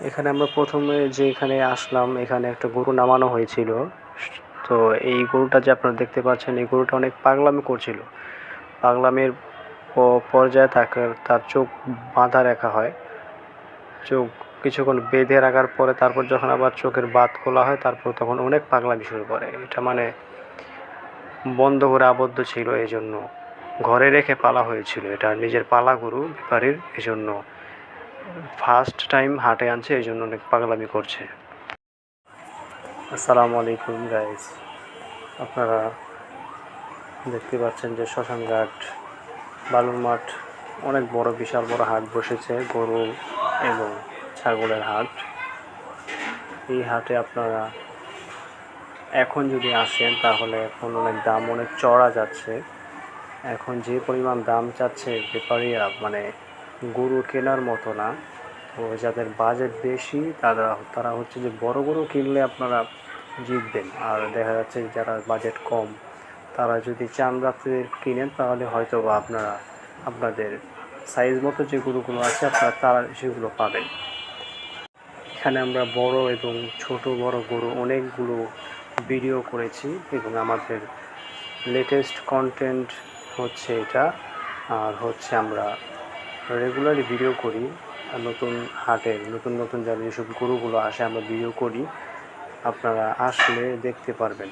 এখানে আমরা প্রথমে যে এখানে আসলাম, এখানে একটা গরু নামানো হয়েছিল। তো এই গরুটা যে আপনারা দেখতে পাচ্ছেন, এই গরুটা অনেক পাগলামি করছিল। পাগলামির পর্যায়ে তাকে, তার চোখ বাঁধা রাখা হয়। চোখ কিছুক্ষণ বেঁধে রাখার পরে তারপর যখন আবার চোখের বাত খোলা হয়, তারপর তখন অনেক পাগলামি শুরু করে। এটা মানে বন্ধ করে আবদ্ধ ছিল এই জন্য ঘরে রেখে পালা হয়েছিল। এটা নিজের পালা গরু, ব্যাপারীর এই জন্য ফার্স্ট টাইম হাটে আনছে, এই জন্য অনেক পাগলামি করছে। আসসালামু আলাইকুম গাইস আপনারা দেখতে পাচ্ছেন যে শ্মশানঘাট বালুর মাঠ অনেক বড়, বিশাল বড় হাট বসেছে, গরু এবং ছাগলের হাট। এই হাটে আপনারা এখন যদি আসেন, তাহলে এখন অনেক দাম, অনেক চড়া যাচ্ছে। এখন যে পরিমাণ দাম চাচ্ছে ব্যাপারীরা মানে গরু কেনার মতো না। তো যাদের বাজেট বেশি, তারা তারা হচ্ছে যে বড় গরু কিনলে আপনারা জিতবেন। আর দেখা যাচ্ছে যারা বাজেট কম, তারা যদি চান রাত্রে কিনেন, তাহলে হয়তো বা আপনারা, আপনাদের সাইজ মতো যে গরুগুলো আছে, আপনারা তারা সেগুলো পাবেন। এখানে আমরা বড় এবং ছোট বড় গরু অনেকগুলো ভিডিও করেছি এবং আমাদের লেটেস্ট কন্টেন্ট হচ্ছে এটা। আর হচ্ছে আমরা রেগুলারলি ভিডিও করি নতুন হাটের নতুন নতুন যারা যেসব গরুগুলো আসে, আমরা ভিডিও করি। আপনারা আসলে দেখতে পারবেন।